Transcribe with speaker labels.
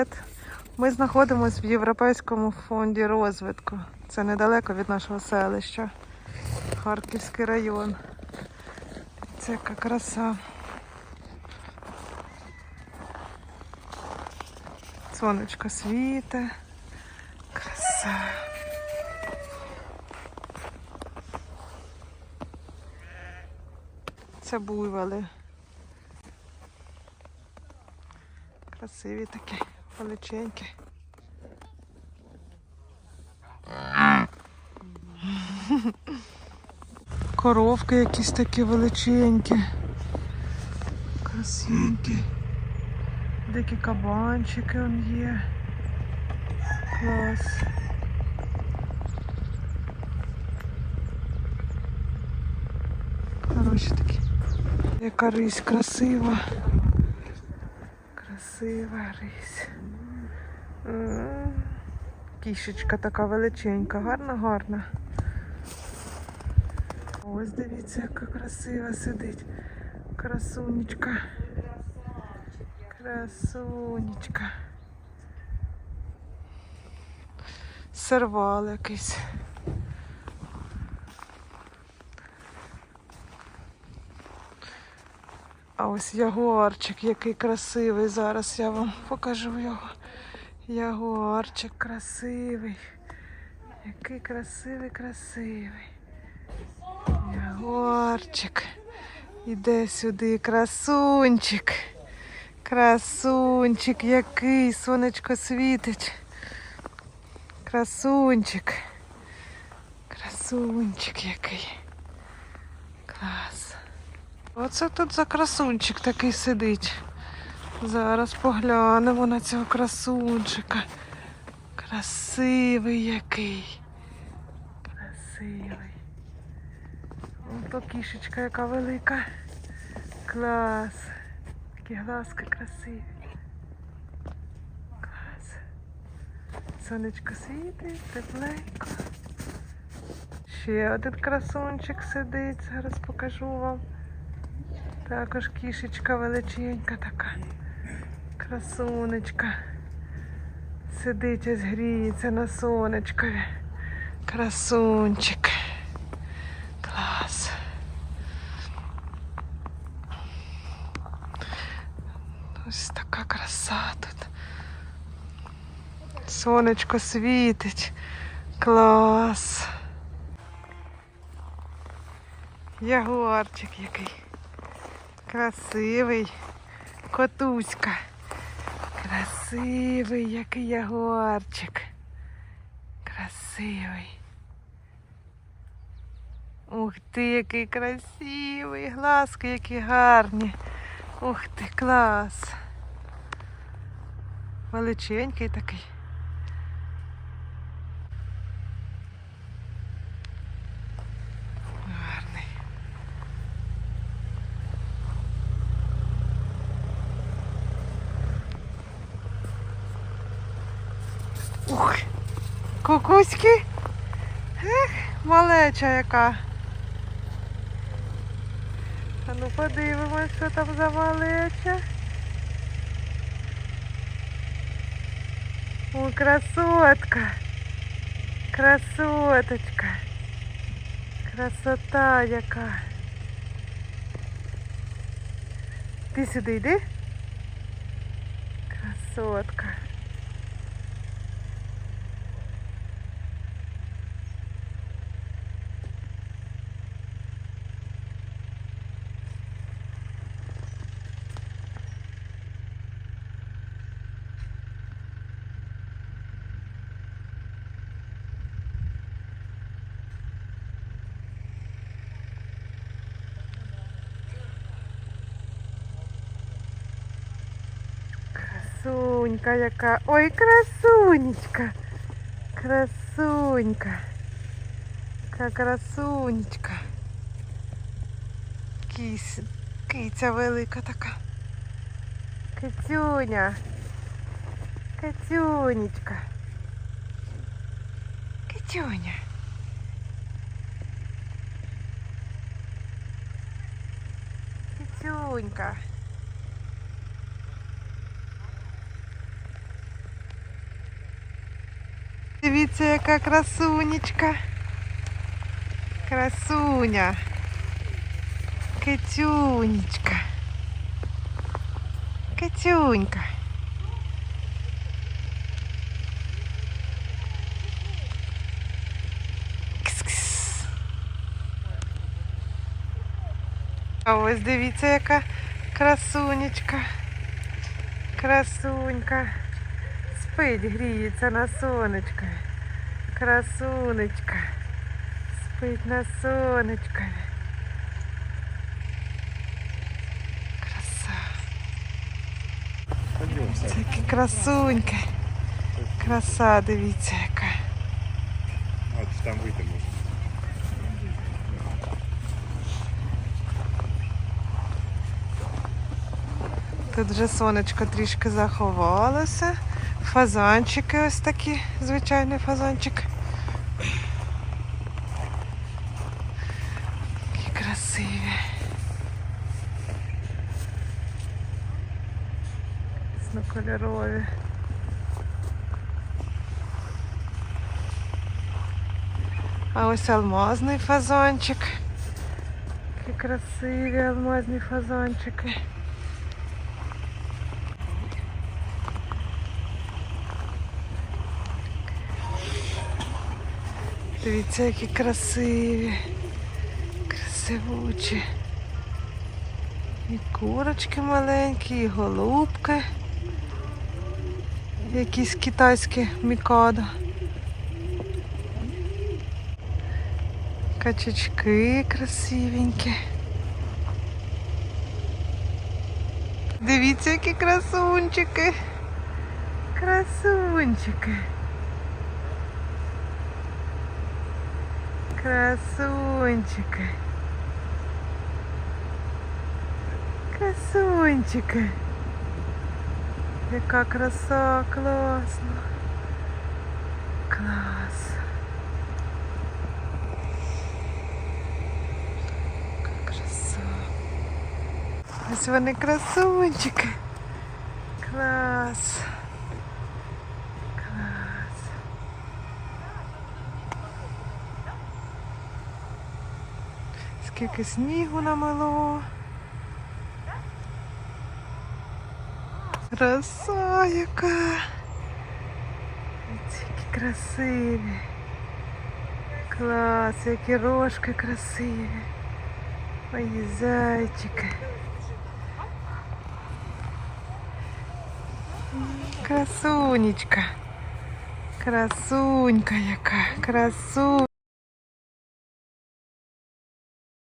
Speaker 1: Привіт! Ми знаходимося в Європейському фонді розвитку. Це недалеко від нашого селища. Харківський район. Це яка краса. Сонечко світе. Краса. Це буйволи. Красиві такі, величенькі. Коровки якісь такі величенькі. Красивенькі. Дикі кабанчики он є. Клас. Хороші такі. Яка рись красива. Красива рись. Кішечка така величенька, гарна, гарна. Ось дивіться, яка красива сидить. Красунечка. Красунечка. Сервал якийсь. А ось ягуарчик, який красивий. Зараз я вам покажу його. Ягуарчик красивий. Який красивий, красивий. Ягуарчик. Іде сюди, красунчик. Красунчик, який сонечко світить. Красунчик. Красунчик який. Клас. Оце тут за красунчик такий сидить. Зараз поглянемо на цього красунчика. Красивий який. Красивий. Ото кішечка яка велика. Клас. Такі глазки красиві. Клас. Сонечко світить, тепленько. Ще один красунчик сидить, зараз покажу вам. Також кішечка величенька така. Красунечка. Сидить ось гріється на сонечкові. Красунчик. Клас. Ось така краса тут. Сонечко світить. Клас. Ягуарчик який. Красивий. Котуська. Красивий, який ягуарчик. Красивий. Ух ти, який красивий. Глазки які гарні. Ух ти, клас. Величенький такий. Гарний. Ух, кукуськи. Ех, малеча яка. А ну подивимось, що там за малеча. О, красотка. Красоточка. Красота яка. Ти сюди йди. Красотка. Красунька яка. Ой, красунечка. Красунька. Яка красунечка. Кісь, киця велика така. Кицюня. Кицюнечка. Кицюня. Кицюнька. Дивіться, яка красунечка. Красуня. Китюнечка. Китюнька. Кс-кс. А ось дивіться, яка красунечка. Красунька. Спить, гріється на сонечко. Красунечка. Спить на сонечко. Краса. Які красуньки. Краса, дивіться, яка.
Speaker 2: Ти там вийти можна.
Speaker 1: Тут вже сонечко трішки заховалося. Фазанчики ось такі, звичайний фазанчик. Красиві. Різнокольорові. А ось алмазний фазанчик. Які красиві алмазні фазанчики. Дивіться, які красиві, красивучі. І курочки маленькі, і голубки. Якісь китайські мікадо. Качечки красивенькі. Дивіться, які красунчики. Красунчики. Красунчики. Красунчики. Яка краса, класно. Клас. Яка краса. Ось вони красунчики. Клас. Скільки снігу намело. Краса яка. Ці які красиві. Клас, які рожки красиві. Мої зайчики. Красунечка. Красунька яка. Красу.